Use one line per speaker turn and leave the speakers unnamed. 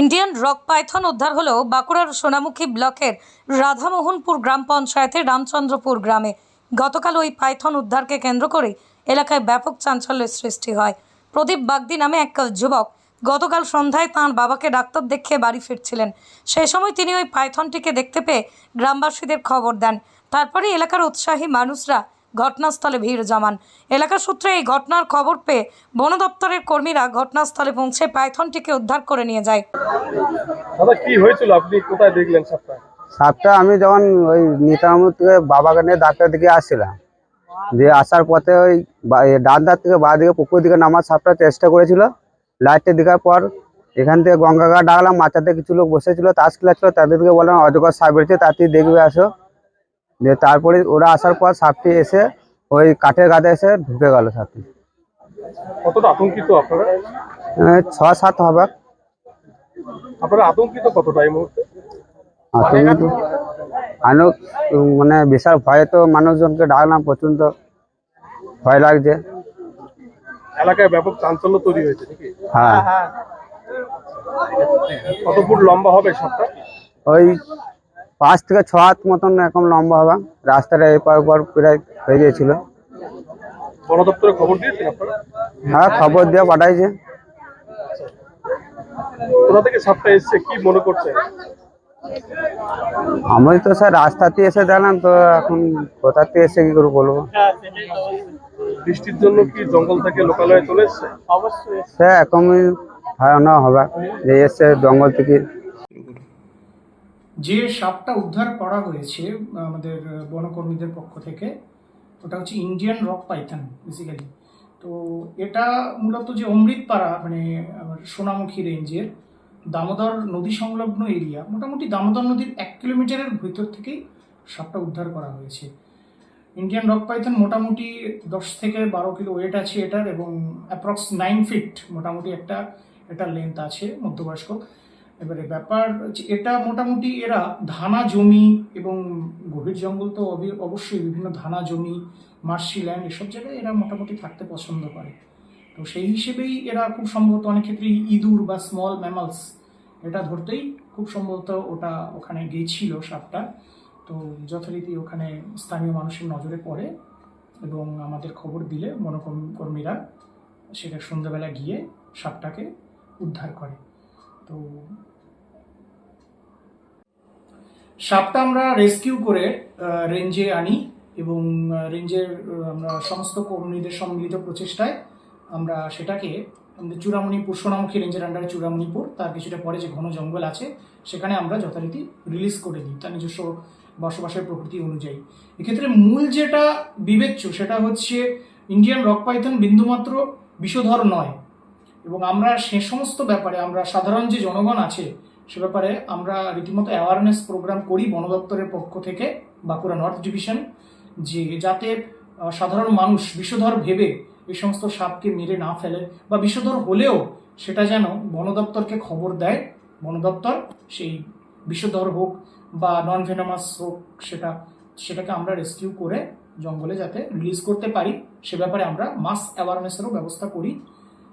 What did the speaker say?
Indian rock Python উদ্ধার হলো বাঁকুড়ার সোনামুখী ব্লকের রাধামোহনপুর গ্রাম পঞ্চায়েতের রামচন্দ্রপুর গ্রামে গতকাল ওই পাইথন উদ্ধারকে কেন্দ্র করে এলাকায় ব্যাপক চাঞ্চল্যের সৃষ্টি হয়। প্রদীপ বাগদি নামে এক যুবক গতকাল সন্ধ্যায় তাঁর বাবাকে ডাক্তার দেখিয়ে বাড়ি ফিরছিলেন। সেই সময় তিনি ওই পাইথনটিকে দেখতে পেয়ে গ্রামবাসীদের খবর দেন। তারপরে এলাকার উৎসাহী মানুষরা ঘটনাস্থলে ভিড় জমান। এলাকা সূত্রে এই ঘটনার খবর পেয়ে বন দপ্তরের কর্মীরা ঘটনাস্থলে পৌঁছে পাইথনটিকে উদ্ধার করে নিয়ে যায়।
দাদা কি হয়েছিল? আপনি কোথায় দেখলেন সাপটা?
সাপটা আমি যখন ওই নিতামুর থেকে বাবাকে নিয়ে ডাক্তার দিকে আসছিলাম দিয়ে আসার পথে ওই বা- ডান ধার থেকে বা দিকে পুকুর দিকে নামার সাপটা চেষ্টা করেছিল। লাইটটা দেখার পর এখান থেকে গঙ্গাঘাট ডাকলাম মাথাতে কিছু লোক বসেছিল তাস খেলাচ্ছিল তাদেরকে বললাম অজগর সাপ তাড়াতাড়ি দেখবে আসো। দিয়ে তারপরে ওরা আসার পর সাপটি এসে ওই কাঠের গাতে এসে ঢুকে গেল সাপটি।
কতটা আতঙ্কিত আপনারা?
ছ সাত হবে।
আপনারা আতঙ্কিত কতটা এই মুহূর্তে?
আতঙ্কিত? আনো মানে বিশাল ভয়ে তো মানুষজনকে ডাকলাম প্রচণ্ড ভয় লাগছে।
এলাকায় ব্যাপক চাঞ্চল্য তৈরি হয়েছে নাকি?
হ্যাঁ।
কত ফুট লম্বা হবে সাপটা?
ওই পাঁচ থেকে ছ হাত মতন এরকম লম্বা হবে রাস্তাটা এপার ওপার প্রায় হয়ে গিয়েছিল।
বন দপ্তরে খবর দিয়েছেন
হ্যাঁ খবর দিয়ে পাঠাইছে।
কোথা থেকে সাপটা এসছে? কি মনে করছেন
আমি তো স্যার রাস্তাতে এসে দেখলাম তো এখন কোথা থেকে এসে কি করে বলব?
বৃষ্টির জন্য কি জঙ্গল থেকে লোকালয়ে চলে এসছে? অবশ্যই
স্যার এরকমই ধারণা হবে যে এসে জঙ্গল থেকে
যে সাপটা উদ্ধার করা হয়েছে, আমাদের বনকর্মীদের পক্ষ থেকে, ওটা হচ্ছে ইন্ডিয়ান রক পাইথন বেসিক্যালি তো এটা মূলত যে অমৃতপাড়া মানে সোনামুখী রেঞ্জের দামোদর নদী সংলগ্ন এরিয়া, মোটামুটি দামোদর নদীর এক কিলোমিটারের ভিতর থেকেই সাপটা উদ্ধার করা হয়েছে। ইন্ডিয়ান রক পাইথন মোটামুটি দশ থেকে বারো কিলো ওয়েট আছে এটার এবং অ্যাপ্রক্স নাইন ফিট মোটামুটি একটা এটার লেন্থ আছে, মধ্যবয়স্ক। এবারে ব্যাপার হচ্ছে এটা মোটামুটি এরা ধানা জমি এবং গভীর জঙ্গল তো অবশ্যই বিভিন্ন ধানা জমি, মার্শি ল্যান্ড এসব জায়গায় এরা মোটামুটি থাকতে পছন্দ করে। তো সেই হিসেবেই এরা খুব সম্ভবত অনেক ক্ষেত্রেই ইঁদুর বা স্মল ম্যামালস এটা ধরতেই খুব সম্ভবত ওটা ওখানে গিয়েছিল সাপটা। তো যথারীতি ওখানে স্থানীয় মানুষের নজরে পড়ে এবং আমাদের খবর দিলে বনকর্মীরা সেটা সন্ধ্যাবেলা গিয়ে সাপটাকে উদ্ধার করে। তো সাপটা আমরা রেস্কিউ করে রেঞ্জে আনি এবং রেঞ্জের আমরা সমস্ত কর্মীদের সম্মিলিত প্রচেষ্টায় আমরা সেটাকে আমাদের চূড়ামণিপুর সোনামুখী রেঞ্জের আন্ডারে চূড়ামণিপুর তার কিছুটা পরে যে ঘন জঙ্গল আছে, সেখানে আমরা যথারীতি রিলিজ করে দিই তার নিজস্ব বসবাসের প্রকৃতি অনুযায়ী। এক্ষেত্রে মূল যেটা বিবেচ্য সেটা হচ্ছে ইন্ডিয়ান রক পাইথন বিন্দুমাত্র বিষধর নয় এবং আমরা সে সমস্ত ব্যাপারে আমরা সাধারণ যে জনগণ আছে সে ব্যাপারে আমরা রীতিমতো অ্যাওয়ারনেস প্রোগ্রাম করি বন দপ্তরের পক্ষ থেকে, বাঁকুড়া নর্থ ডিভিশন যে যাতে সাধারণ মানুষ, বিষধর ভেবে এই সমস্ত সাপকে মেরে না ফেলে বা বিষধর হলেও সেটা যেন বন দপ্তরকে খবর দেয়, বন দপ্তর সেই বিষধর হোক বা নন ভেনামাস হোক সেটা, সেটাকে আমরা রেস্কিউ করে জঙ্গলে যাতে রিলিজ করতে পারি, সে ব্যাপারে আমরা মাস অ্যাওয়ারনেসেরও ব্যবস্থা করি।